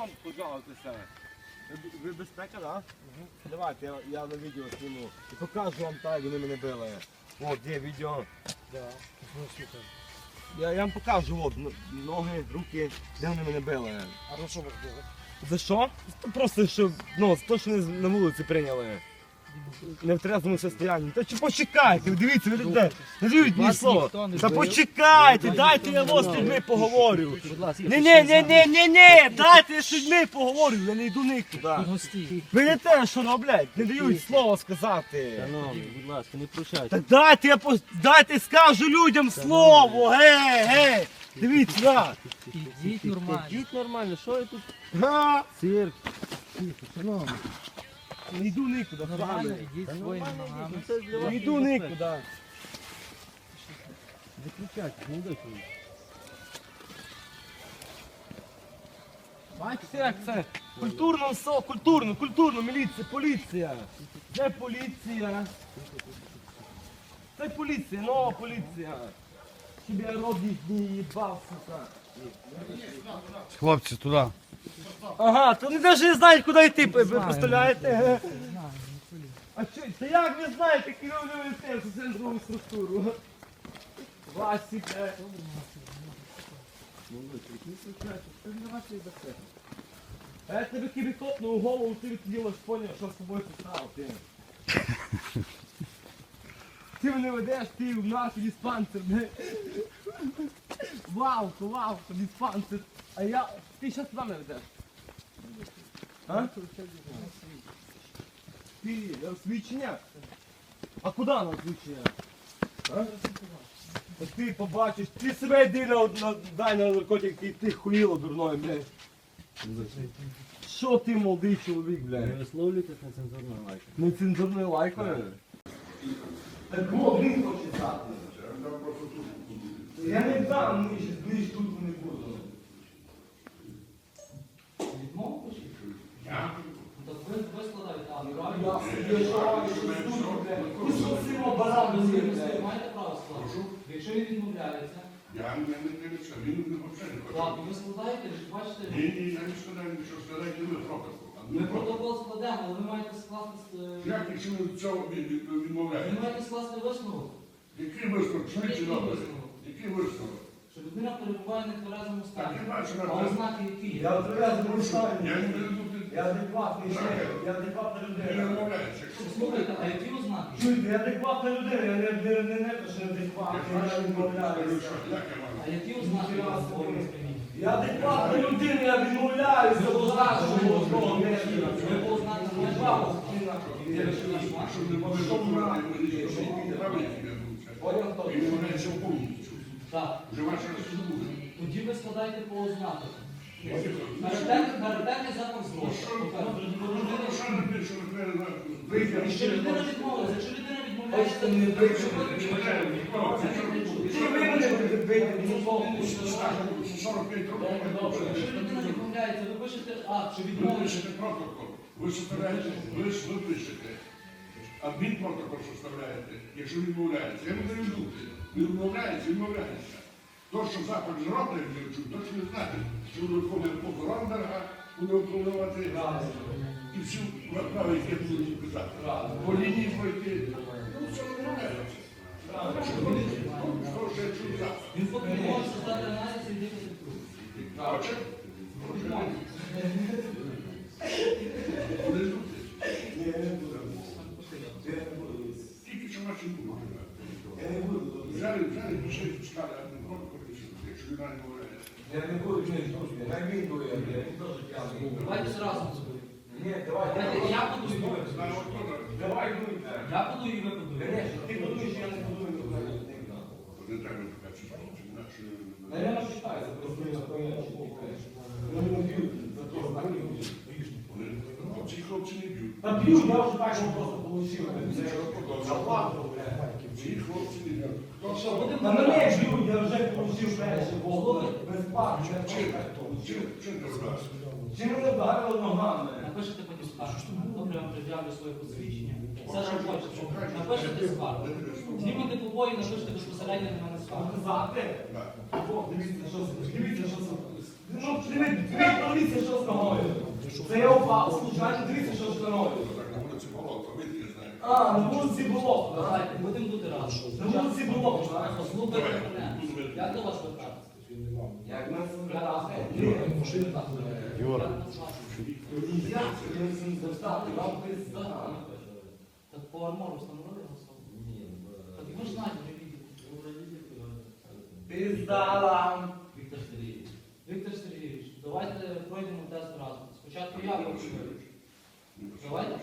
вам пожалуйтеся. Ви- безпека, так? Давайте, я, я на відео зніму. І покажу вам так, як вони мене били. От, є відео. Да. Ну. Я, я вам покажу, от, н- ноги, руки, де вони мене били. А за що ви робили? За що? Просто, що, ну, то, що не на вулиці прийняли. Не в трезвому состоянні. Та чи почекайте, дивіться, ви де? Не дивіть мені слово. Та почекайте, дайте я вас з людьми поговорю. Ні, ні, ні, ні, ні, ні, дайте я з людьми поговорю, я не йду нікуди. Ви не те, що роблять, не дають слова сказати. Шановні, будь ласка, не прощайте. Так дайте я пос- дайте скажу людям слово, гей, гей. Дивіться, да. Ідіть нормально. Ідіть нормально, що я тут? Га. Цирк. Не йду нікуди, Нормально, своїми ногами. Не йду нікуди. Виключайте, не дайте. Бачите, як це? Культурно все, культурно, культурно, міліція, поліція. Де поліція? Це поліція, нова поліція. Щоб я рот їхній їбав, сука. Хлопці, туди. Ага, то вони навіть не знають, куди йти, ви представляєте? А що, та як ви знаєте, керівне міністерство центрову структуру? Васік, е. А я тебе кібі копнув у голову, ти відділиш поняв, що з тобою стало, ти. Ти мене ведеш, ти в нас диспансер, не? Вау, вау, диспансер. А я, ти зараз туди мене ведеш? А? Ти, я свідчення? А куди нам свідчення? А? Ти побачиш, ти себе йди на, на, дай на наркотик, ти, ти хуїло дурною, блядь. Що ти молодий чоловік, Не блядь? висловлюйтесь на цензурну лайку. Нецензурною лайкою? Так було, він хоче. Я не дам, ніж, ніж тут не буду. Відмовку чи? Так ви, складаєте а, Я собі шараю, що тут, блядь. Ви що маєте право складати. Якщо він відмовляється, Я не не дивлюся, він взагалі не так, ви складаєте, бачите, Ні, ні, я не складаю нічого, складаю не ви. Ми протокол. протокол складемо, але ви маєте скласти, е, Як якщо ви від цього від- від- ви відмовляєте? маєте скласти висновок, Який висновок? Швидше Який добре. висновок? Який висновок? що людина перебуває в нетверезому Так, стані. я бачу А те. ознаки які є? Я прив'язаний Я не веду Я адекватний человек, я адекватна не людина. відмовляюся. Слухайте, а які ознаки? Чуєте, я адекватна людина, я не, не, не, не, то, що я адекватний, я не відмовляюся. я А які ознаки у вас алкогольного сп'яніння? Я адекватна людина, я відмовляюся, бо знаю, що ознакам можна можете робити. Ви по ознакам Я бабу Де ви що наш? Щоб не документи, що правильно тебе Понял, хто? Він відмовляється повністю. Так. Вже розсудовує. Тоді ви складаєте по ознаках. Характерний запах злочину. Що не більше, ви не знаєте. Якщо людина відмовилася, якщо людина відмовляється, не бийте. Ти Чи ви будете бити, 45 років. якщо людина відмовляється, ви пишете акт, що Ви пишете протокол, ви составляєте, ви ж ви пишете. Адмінпротокол составляєте, якщо відмовляється. Я не даю люди. Не відмовляється, відмовляється. То, що я чую, точно не знаю. Що ви виходить по Ромберга, буде впливати і всю направи, які я буду писати. По лінії пройти. Ну, все відмовляється. Що? Він може аналіз і дивитися. Хоче? Люди. Тільки що наші будуть. Я не буду. Взяли, пішли, а не можна якщо вона не. Я не буду, він я він п'яний. Давайте зразу зробимо. Ні, давай, Давайте давай. я буду і ви. Знаю. Давай дуйте. Я буду і ви будуєте. Конечно, ти будуєш, я не будую. Не треба інакше. Наверное, считается, просто я такой Ну, не б'ють, за то знаки Вони- Ці хлопці не б'ють. Та б'ють, я вже так його просто получив. Ці хлопці не б'ють. Хто Та мене б'ють, я вже получив перший волос, безплатно. Чим? Чим? Чим ти розбався? Чи мене вдарили ногами? Напишете потім скаргу. Добре, я вам пред'явлю своє посвідчення. Все, що хочете. Напишете скаргу. Де ти Знімете побої, напишете безпосередньо на мене скаргу. Показати? Так. Дивіться, що з- дивіться, що з- Ну, дивіться, дивіться, що з ногою. Це я упав, случайно, дивіться, що. Так, на вулиці болото, ви не знаєте. А, на вулиці було. Давайте, будемо бути разом. На вулиці було. Послухайте мене. Як до вас звертатися? Як нас збирати? Юра. Я не звертати, вам пизда. Так по армору встановили особу? Ні. Так ви ж знаєте, ви бачите. Пизда вам. Віктор Сергійович. Віктор Сергійович, давайте пройдемо тест разом. Спочатку я хочу. Давайте.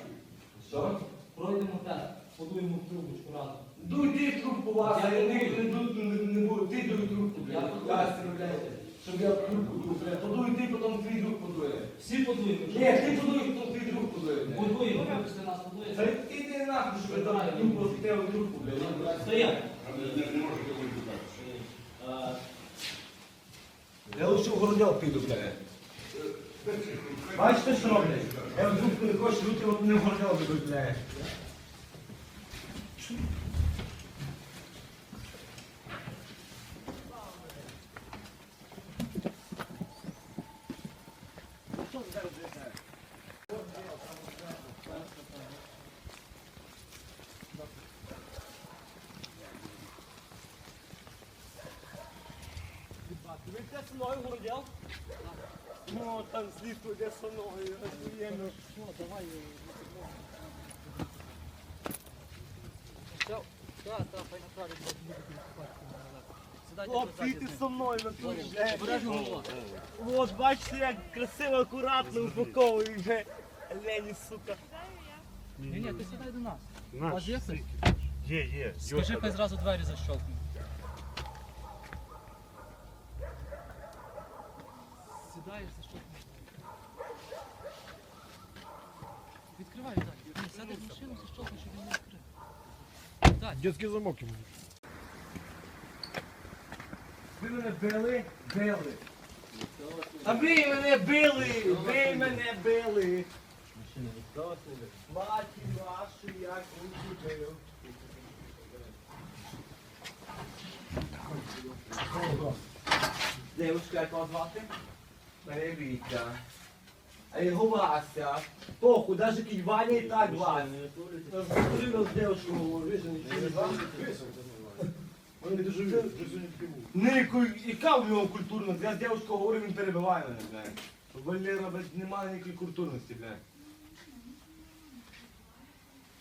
Що? Пройдемо тест. Подуємо в трубочку разом. Дуй ти трубку вас, а я не, не, не, не, не буду. Ти дуй трубку, Я блядь. подую. Я стріляю. Щоб я трубку дув, блядь. Подуй ти, потім твій друг подує. Всі подуємо. Ні, ти подуй, потім твій друг подує. блядь. Будуємо, ви після нас Та подуєте. іди нахуй, щоб я там трубку розкрив трубку, блядь. Стоять. Не не- не можете. Я лучше в городок піду, блядь. Бачите, що роблять? Я в трубку не хочу, люди от не в городок підуть, блядь. Ви йдете зі мною в городок? Ну, там зі мною, охуєнно. Що, давай. Все, так, так, хай Хлопці, зі мною на. Голова. От, бачите, як красиво, акуратно упаковують вже. Лені, сука. Ні, ні, ти сідай до нас. У вас є хтось? Є, є. Скажи, хай зразу двері защелкнуть. Сідаєш, защелкнеш. Відкривай, так. Ні, сядеш в машину, щоб він не відкрив. Так, Детський замок йому. Ви мене били? Били. А ви мене били! Ви мене били! Маті вашу, як руки бив. Девушка, як вас звати? Мене Вітя. А його Вася. Поху, даже кінь Ваня і так Вася. Скажи з девушку говорю, що нічого не знаю. Вони не дуже. Нику, яка в нього культурність? Я з дівчинкою говорю, він перебиває мене, блядь. Валера, блядь, немає ніякої культурності, блядь.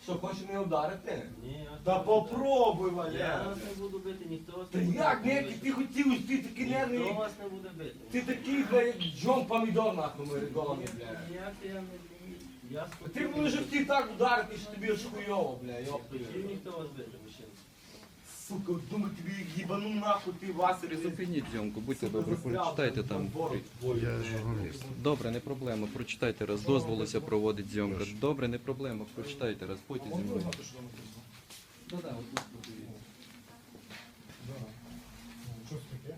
Що, хочеш мене ударити? Ні, Та попробуй, я Валера. вас не буду бити, ніхто вас Та не буде як, бити. ніяк, ти хотів, ти такий нервний. Ніхто вас не буде бити. Ти такий, бля, як Джон Помідор, нахуй, ми голові, бля. Ніяк я не я Ти спокійний. будеш хотів так ударити, що тобі аж хуйово, бля, йопти. Хотів ніхто вас бити, мужчина. Сука, думаю, тобі їбану нахуй, ти Вася, блядь. Зупиніть зйомку, будьте добре, прочитайте там. Я журналіст. Добре, не проблема, прочитайте раз. Дозволиться проводить зйомка. Добре, не проблема, прочитайте раз, потім зі мною. да, да, от тут подивіться. Що таке?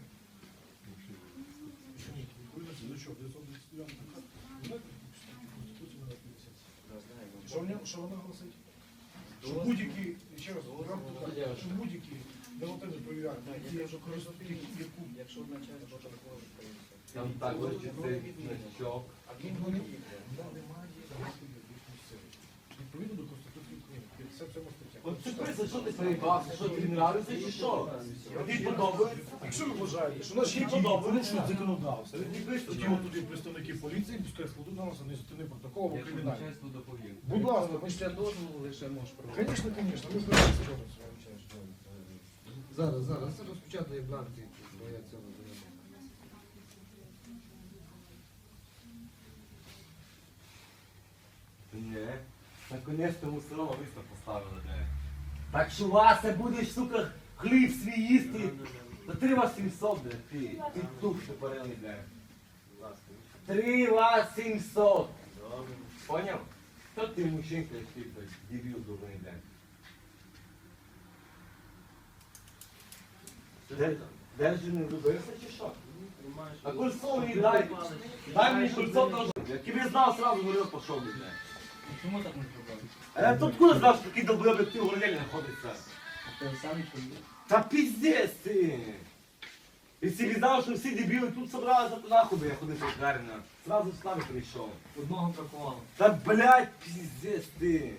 Ну що, 929 Що в ньому, що вона гласить? Що будь-які, ще раз, нам тут що будь-які, де от це перевіряють, які я вже користуюсь, яку, якщо одна частина, то Там так, що. А він вони немає От це прisa, що ти перебався, що тобі нравиться чи що? Тобі подобається? Якщо ви вважаєте, що наші дії порушують законодавство, тоді туди представники поліції, пускай складуть на нас адміністративний протокол або кримінальний. Будь ласка, Після дозволу лише можеш Звісно, звісно, ми знаємо, що це. Зараз, зараз розпечатає бланки, бо я цього не Ні. Наконець-то мусорова виставку поставили, де. Так що Вася, будеш, сука, хліб свій їсти. Три вас 700, де, ти. Ти тух тупорилий, де. Три вас 700. Поняв? Хто ти мужчинка, як ти, блядь, дебіл дурний, де. Де, де ж не влюбився чи що? А кольцо мені дай. Дай мені кольцо теж. Який би знав, сразу говорив, пішов, блядь. Чому так не зробили? А я тут куди знав, що такий долбойоб, як ти в городельні знаходиться? Ти самі чуєш? Та піздець ти! І всі знав, що всі дебіли тут собралися, то нахуй би я ходив лікарня. Зразу з нами прийшов. Одного бракувало. Та блядь, піздець ти!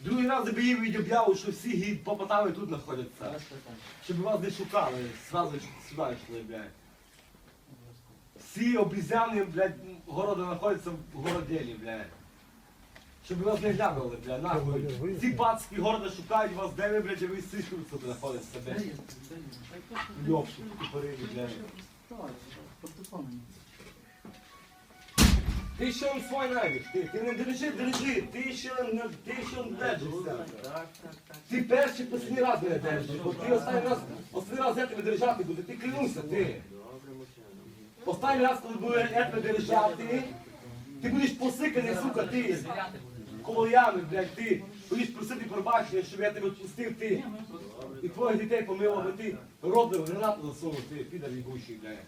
Другий раз забіїв від об'яву, що всі гід попотами тут знаходяться. Без питань. Щоб вас не шукали, зразу сюди йшли, блядь. Всі обізяни, блядь, города знаходяться в городілі, блядь. Щоб вас не глянули, блядь, нахуй. Ці пацки города шукають вас, де ви, блядь, а ви сишку тут Де? Де? Хай просто Йопшу, тупорилі, блядь. Давай. Ти ще он свой найдеш, ти, ти не держи, держи, ти ще не, ти ще не держишся. Ти перший останній раз мене держиш, бо ти останній раз, останній раз я тебе держати буду, ти клянуся, ти. Останній раз, коли буду я тебе держати, ти будеш посиканий, сука, ти коло ями, блядь, ти будеш просити пробачення, щоб я тебе відпустив ти. І твоїх дітей помило би ти. Робив, Роблю гранату засунув, ти підар бучий, блядь.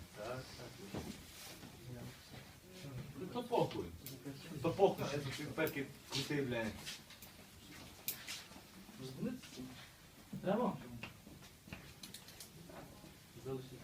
Ну, То похуй. То похуй, що ти перки крути, блядь. Треба? Залишити.